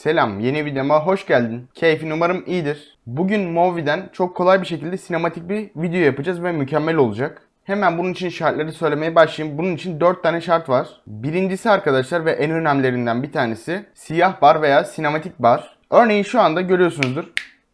Selam, yeni videoma hoş geldin. Keyfin umarım iyidir. Bugün Movi'den çok kolay bir şekilde sinematik bir video yapacağız ve mükemmel olacak. Hemen bunun için şartları söylemeye başlayayım. Bunun için 4 tane şart var. Birincisi arkadaşlar ve en önemlilerinden bir tanesi siyah bar veya sinematik bar. Örneğin şu anda görüyorsunuzdur.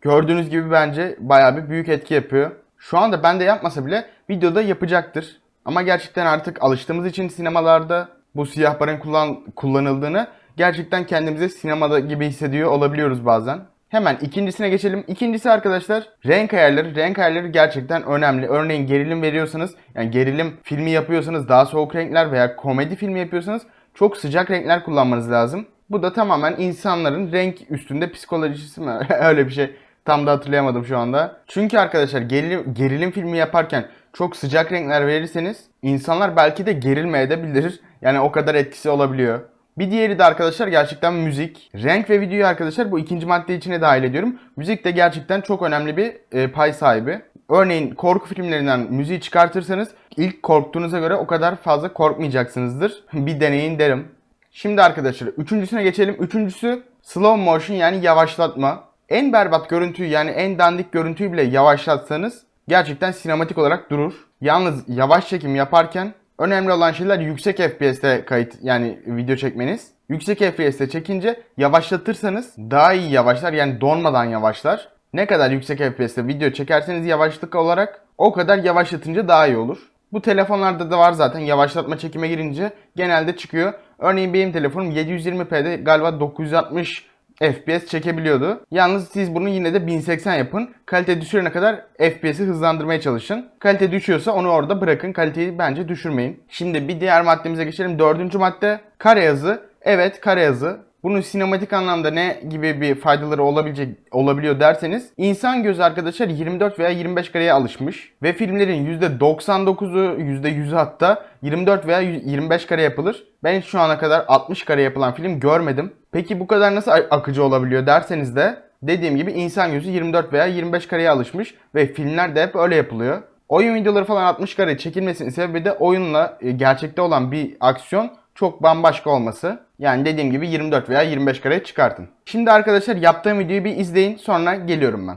Gördüğünüz gibi bence bayağı bir büyük etki yapıyor. Şu anda ben de yapmasa bile videoda yapacaktır. Ama gerçekten artık alıştığımız için sinemalarda bu siyah barın kullan kullanıldığını gerçekten kendimizi sinemada gibi hissediyor olabiliyoruz bazen. Hemen ikincisine geçelim. İkincisi arkadaşlar renk ayarları. Renk ayarları gerçekten önemli. Örneğin gerilim veriyorsanız, yani gerilim filmi yapıyorsanız daha soğuk renkler veya komedi filmi yapıyorsanız çok sıcak renkler kullanmanız lazım. Bu da tamamen insanların renk üstünde psikolojisi mi? Öyle bir şey. Tam da hatırlayamadım şu anda. Çünkü arkadaşlar gerilim, gerilim filmi yaparken çok sıcak renkler verirseniz insanlar belki de gerilmeye de bilir. Yani o kadar etkisi olabiliyor. Bir diğeri de arkadaşlar gerçekten müzik. Renk ve videoyu arkadaşlar bu ikinci madde içine dahil ediyorum. Müzik de gerçekten çok önemli bir e, pay sahibi. Örneğin korku filmlerinden müziği çıkartırsanız ilk korktuğunuza göre o kadar fazla korkmayacaksınızdır. bir deneyin derim. Şimdi arkadaşlar üçüncüsüne geçelim. Üçüncüsü slow motion yani yavaşlatma. En berbat görüntüyü yani en dandik görüntüyü bile yavaşlatsanız gerçekten sinematik olarak durur. Yalnız yavaş çekim yaparken önemli olan şeyler yüksek FPS'te kayıt yani video çekmeniz. Yüksek FPS'te çekince yavaşlatırsanız daha iyi yavaşlar yani donmadan yavaşlar. Ne kadar yüksek FPS'te video çekerseniz yavaşlık olarak o kadar yavaşlatınca daha iyi olur. Bu telefonlarda da var zaten yavaşlatma çekime girince genelde çıkıyor. Örneğin benim telefonum 720p'de galiba 960 FPS çekebiliyordu. Yalnız siz bunu yine de 1080 yapın. Kalite düşürene kadar FPS'i hızlandırmaya çalışın. Kalite düşüyorsa onu orada bırakın. Kaliteyi bence düşürmeyin. Şimdi bir diğer maddemize geçelim. Dördüncü madde kare yazı. Evet kare yazı. Bunun sinematik anlamda ne gibi bir faydaları olabilecek olabiliyor derseniz insan gözü arkadaşlar 24 veya 25 kareye alışmış ve filmlerin %99'u %100'ü hatta 24 veya 25 kare yapılır. Ben şu ana kadar 60 kare yapılan film görmedim. Peki bu kadar nasıl akıcı olabiliyor derseniz de dediğim gibi insan gözü 24 veya 25 kareye alışmış ve filmler de hep öyle yapılıyor. Oyun videoları falan 60 kare çekilmesinin sebebi de oyunla e, gerçekte olan bir aksiyon çok bambaşka olması. Yani dediğim gibi 24 veya 25 kare çıkartın. Şimdi arkadaşlar yaptığım videoyu bir izleyin sonra geliyorum ben.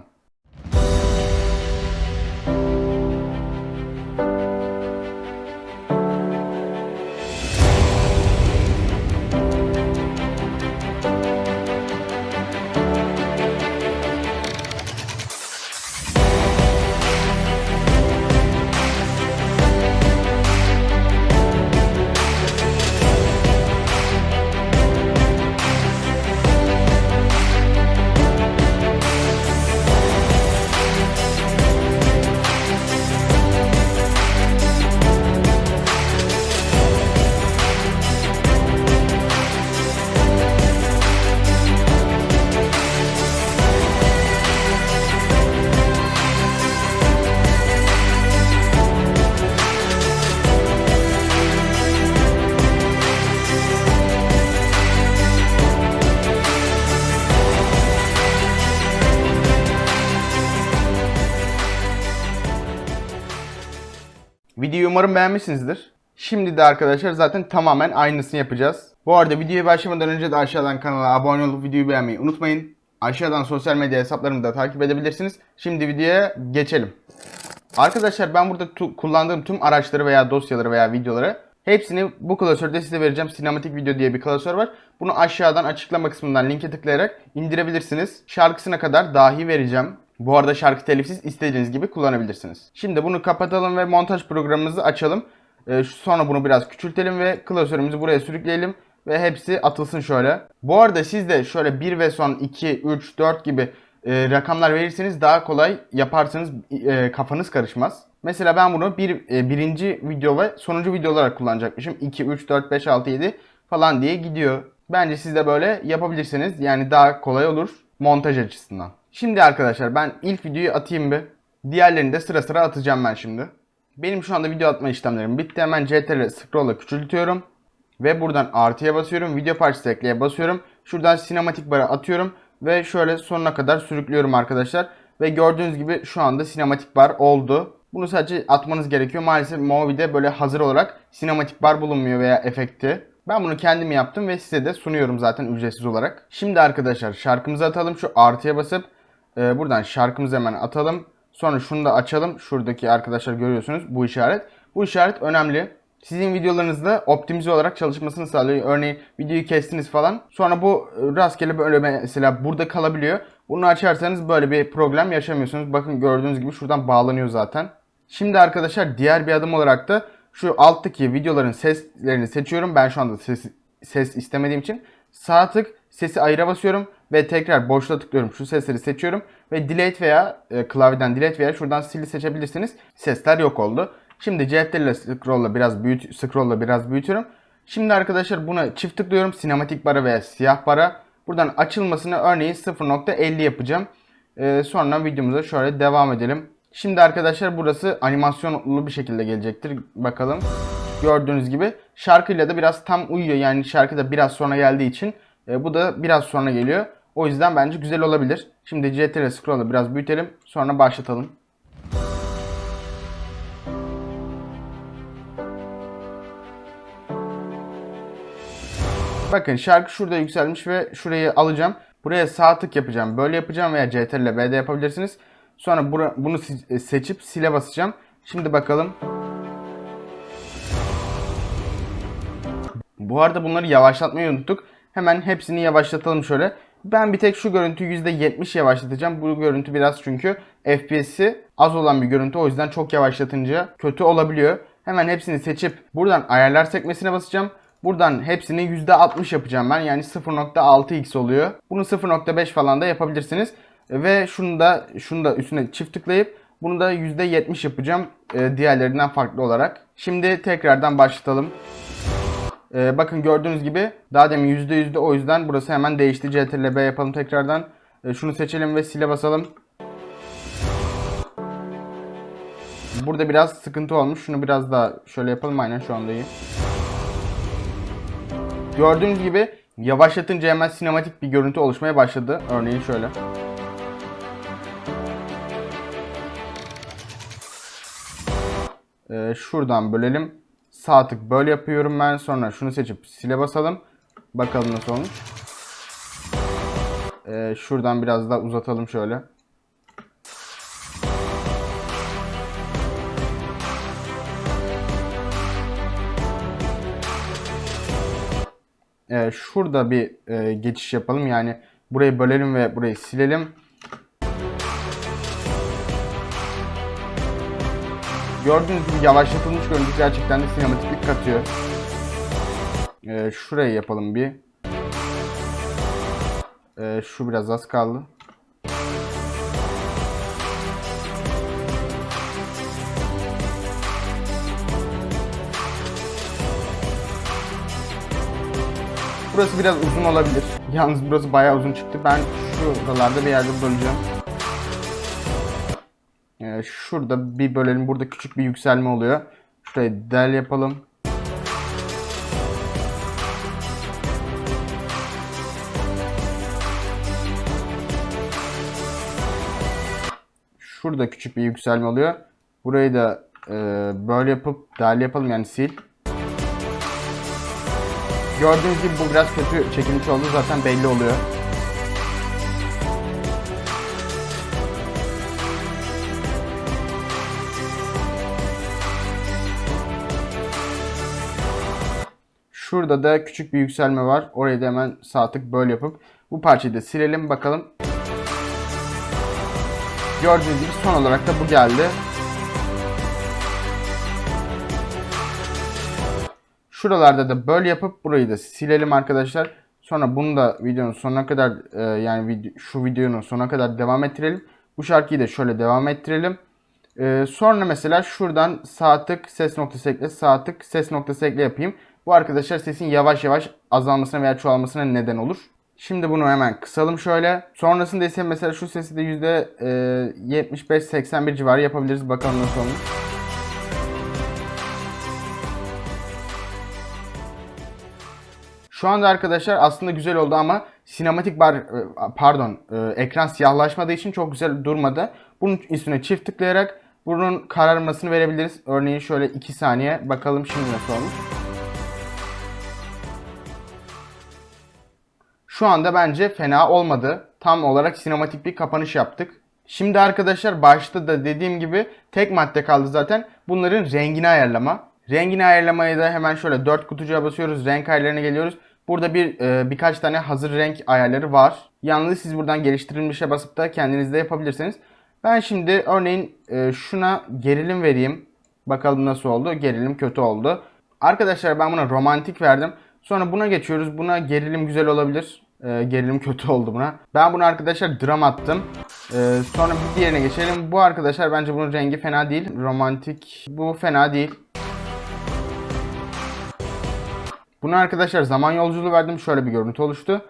Videoyu umarım beğenmişsinizdir. Şimdi de arkadaşlar zaten tamamen aynısını yapacağız. Bu arada videoya başlamadan önce de aşağıdan kanala abone olup videoyu beğenmeyi unutmayın. Aşağıdan sosyal medya hesaplarımı da takip edebilirsiniz. Şimdi videoya geçelim. Arkadaşlar ben burada kullandığım tüm araçları veya dosyaları veya videoları hepsini bu klasörde size vereceğim. Sinematik video diye bir klasör var. Bunu aşağıdan açıklama kısmından linke tıklayarak indirebilirsiniz. Şarkısına kadar dahi vereceğim. Bu arada şarkı telifsiz istediğiniz gibi kullanabilirsiniz. Şimdi bunu kapatalım ve montaj programımızı açalım. Ee, sonra bunu biraz küçültelim ve klasörümüzü buraya sürükleyelim ve hepsi atılsın şöyle. Bu arada siz de şöyle 1 ve son 2, 3, 4 gibi e, rakamlar verirseniz daha kolay yaparsınız e, kafanız karışmaz. Mesela ben bunu bir, e, birinci video ve sonuncu video olarak kullanacakmışım. 2, 3, 4, 5, 6, 7 falan diye gidiyor. Bence siz de böyle yapabilirsiniz. Yani daha kolay olur montaj açısından. Şimdi arkadaşlar ben ilk videoyu atayım bir. Diğerlerini de sıra sıra atacağım ben şimdi. Benim şu anda video atma işlemlerim bitti. Hemen CTRL scroll'la küçültüyorum. Ve buradan artıya basıyorum. Video parçası ekleye basıyorum. Şuradan sinematik bara atıyorum. Ve şöyle sonuna kadar sürüklüyorum arkadaşlar. Ve gördüğünüz gibi şu anda sinematik bar oldu. Bunu sadece atmanız gerekiyor. Maalesef Movi'de böyle hazır olarak sinematik bar bulunmuyor veya efekti. Ben bunu kendim yaptım ve size de sunuyorum zaten ücretsiz olarak. Şimdi arkadaşlar şarkımızı atalım. Şu artıya basıp e, buradan şarkımızı hemen atalım. Sonra şunu da açalım. Şuradaki arkadaşlar görüyorsunuz bu işaret. Bu işaret önemli. Sizin videolarınızda optimize olarak çalışmasını sağlıyor. Örneğin videoyu kestiniz falan. Sonra bu rastgele böyle mesela burada kalabiliyor. Bunu açarsanız böyle bir problem yaşamıyorsunuz. Bakın gördüğünüz gibi şuradan bağlanıyor zaten. Şimdi arkadaşlar diğer bir adım olarak da şu alttaki videoların seslerini seçiyorum. Ben şu anda ses, ses istemediğim için sağ tık sesi ayıra basıyorum ve tekrar boşluğa tıklıyorum. Şu sesleri seçiyorum ve delete veya e, klavyeden delete veya şuradan sili seçebilirsiniz. Sesler yok oldu. Şimdi CTRL scroll'la biraz büyüt scroll'la biraz büyütüyorum. Şimdi arkadaşlar buna çift tıklıyorum. Sinematik bara veya siyah bara. Buradan açılmasını örneğin 0.50 yapacağım. Ee, sonra videomuza şöyle devam edelim. Şimdi arkadaşlar burası animasyonlu bir şekilde gelecektir. Bakalım. Gördüğünüz gibi şarkıyla da biraz tam uyuyor. Yani şarkı da biraz sonra geldiği için e, bu da biraz sonra geliyor. O yüzden bence güzel olabilir. Şimdi CTRL scroll'u biraz büyütelim. Sonra başlatalım. Bakın şarkı şurada yükselmiş ve şurayı alacağım. Buraya sağ tık yapacağım. Böyle yapacağım veya CTRL ile B'de yapabilirsiniz. Sonra bunu si- seçip sile basacağım. Şimdi bakalım. Bu arada bunları yavaşlatmayı unuttuk. Hemen hepsini yavaşlatalım şöyle. Ben bir tek şu görüntüyü %70 yavaşlatacağım. Bu görüntü biraz çünkü FPS'i az olan bir görüntü. O yüzden çok yavaşlatınca kötü olabiliyor. Hemen hepsini seçip buradan ayarlar sekmesine basacağım. Buradan hepsini %60 yapacağım ben. Yani 0.6x oluyor. Bunu 0.5 falan da yapabilirsiniz. Ve şunu da şunu da üstüne çift tıklayıp bunu da %70 yapacağım. e, diğerlerinden farklı olarak. Şimdi tekrardan başlatalım. Ee, bakın gördüğünüz gibi daha demin %100'de o yüzden burası hemen değişti. CTRL B yapalım tekrardan. Ee, şunu seçelim ve sile basalım. Burada biraz sıkıntı olmuş. Şunu biraz daha şöyle yapalım. Aynen şu anda iyi. Gördüğünüz gibi yavaşlatınca hemen sinematik bir görüntü oluşmaya başladı. Örneğin şöyle. Ee, şuradan bölelim. Sağ tık böyle yapıyorum ben. Sonra şunu seçip sile basalım. Bakalım nasıl olmuş. Ee, şuradan biraz daha uzatalım şöyle. Ee, şurada bir e, geçiş yapalım. Yani burayı bölelim ve burayı silelim. Gördüğünüz gibi yavaşlatılmış görüntü gerçekten de sinematiklik katıyor. Ee, şurayı yapalım bir. Ee, şu biraz az kaldı. Burası biraz uzun olabilir. Yalnız burası bayağı uzun çıktı. Ben şuralarda bir yerde böleceğim. Şurada bir bölelim. Burada küçük bir yükselme oluyor. Şurayı del yapalım. Şurada küçük bir yükselme oluyor. Burayı da e, böyle yapıp del yapalım yani sil. Gördüğünüz gibi bu biraz kötü çekilmiş oldu zaten belli oluyor. Şurada da küçük bir yükselme var. Orayı da hemen sağ tık böyle yapıp bu parçayı da silelim bakalım. Gördüğünüz gibi son olarak da bu geldi. Şuralarda da böyle yapıp burayı da silelim arkadaşlar. Sonra bunu da videonun sonuna kadar e, yani şu videonun sonuna kadar devam ettirelim. Bu şarkıyı da şöyle devam ettirelim. E, sonra mesela şuradan sağ tık ses noktası ekle, sağ tık ses noktası ekle yapayım. Bu arkadaşlar sesin yavaş yavaş azalmasına veya çoğalmasına neden olur. Şimdi bunu hemen kısalım şöyle. Sonrasında ise mesela şu sesi de %75-81 civarı yapabiliriz. Bakalım nasıl olmuş. Şu anda arkadaşlar aslında güzel oldu ama sinematik bar e, pardon e, ekran siyahlaşmadığı için çok güzel durmadı. Bunun üstüne çift tıklayarak bunun kararmasını verebiliriz. Örneğin şöyle 2 saniye bakalım şimdi nasıl olmuş. Şu anda bence fena olmadı. Tam olarak sinematik bir kapanış yaptık. Şimdi arkadaşlar başta da dediğim gibi tek madde kaldı zaten. Bunların rengini ayarlama. Rengini ayarlamayı da hemen şöyle 4 kutucuğa basıyoruz. Renk ayarlarına geliyoruz. Burada bir e, birkaç tane hazır renk ayarları var. Yalnız siz buradan geliştirilmişe basıp da kendiniz de yapabilirsiniz. Ben şimdi örneğin e, şuna gerilim vereyim. Bakalım nasıl oldu. Gerilim kötü oldu. Arkadaşlar ben buna romantik verdim. Sonra buna geçiyoruz. Buna gerilim güzel olabilir. E, gerilim kötü oldu buna. Ben buna arkadaşlar dram attım. E, sonra bir diğerine geçelim. Bu arkadaşlar bence bunun rengi fena değil. Romantik. Bu fena değil. Buna arkadaşlar zaman yolculuğu verdim. Şöyle bir görüntü oluştu.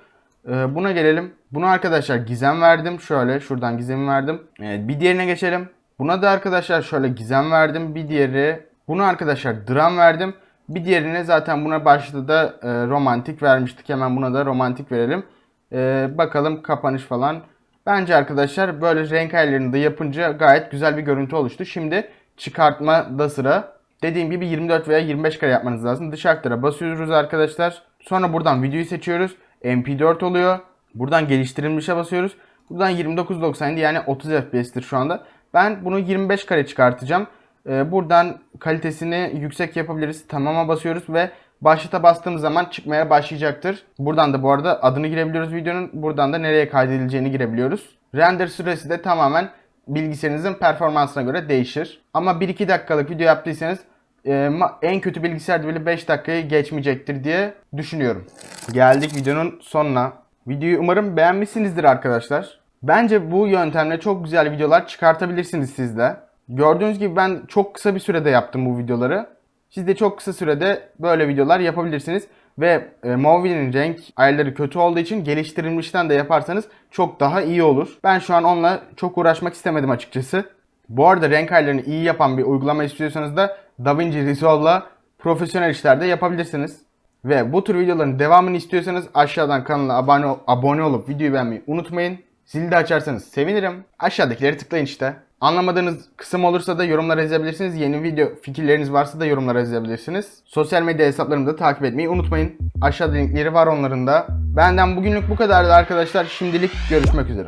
Ee, buna gelelim. Buna arkadaşlar gizem verdim. Şöyle şuradan gizemi verdim. Evet, bir diğerine geçelim. Buna da arkadaşlar şöyle gizem verdim. Bir diğeri. Buna arkadaşlar dram verdim. Bir diğerine zaten buna başta da e, romantik vermiştik. Hemen buna da romantik verelim. Ee, bakalım kapanış falan. Bence arkadaşlar böyle renk ayarlarını da yapınca gayet güzel bir görüntü oluştu. Şimdi çıkartma da sıra. Dediğim gibi 24 veya 25 kare yapmanız lazım. Dış aktıra basıyoruz arkadaşlar. Sonra buradan videoyu seçiyoruz. MP4 oluyor. Buradan geliştirilmişe basıyoruz. Buradan 29.97 yani 30 FPS'tir şu anda. Ben bunu 25 kare çıkartacağım. Ee, buradan kalitesini yüksek yapabiliriz. Tamama basıyoruz ve başlata bastığımız zaman çıkmaya başlayacaktır. Buradan da bu arada adını girebiliyoruz videonun. Buradan da nereye kaydedileceğini girebiliyoruz. Render süresi de tamamen bilgisayarınızın performansına göre değişir. Ama 1-2 dakikalık video yaptıysanız e, en kötü bilgisayarda bile 5 dakikayı geçmeyecektir diye düşünüyorum. Geldik videonun sonuna. Videoyu umarım beğenmişsinizdir arkadaşlar. Bence bu yöntemle çok güzel videolar çıkartabilirsiniz siz de. Gördüğünüz gibi ben çok kısa bir sürede yaptım bu videoları. Siz de çok kısa sürede böyle videolar yapabilirsiniz. Ve e, Movi'nin renk ayarları kötü olduğu için geliştirilmişten de yaparsanız çok daha iyi olur. Ben şu an onunla çok uğraşmak istemedim açıkçası. Bu arada renk ayarlarını iyi yapan bir uygulama istiyorsanız da DaVinci Resolve'la profesyonel işlerde yapabilirsiniz. Ve bu tür videoların devamını istiyorsanız aşağıdan kanala abone, abone olup videoyu beğenmeyi unutmayın. Zili de açarsanız sevinirim. Aşağıdakileri tıklayın işte. Anlamadığınız kısım olursa da yorumlara yazabilirsiniz. Yeni video fikirleriniz varsa da yorumlara yazabilirsiniz. Sosyal medya hesaplarımı da takip etmeyi unutmayın. Aşağıda linkleri var onların da. Benden bugünlük bu kadardı arkadaşlar. Şimdilik görüşmek üzere.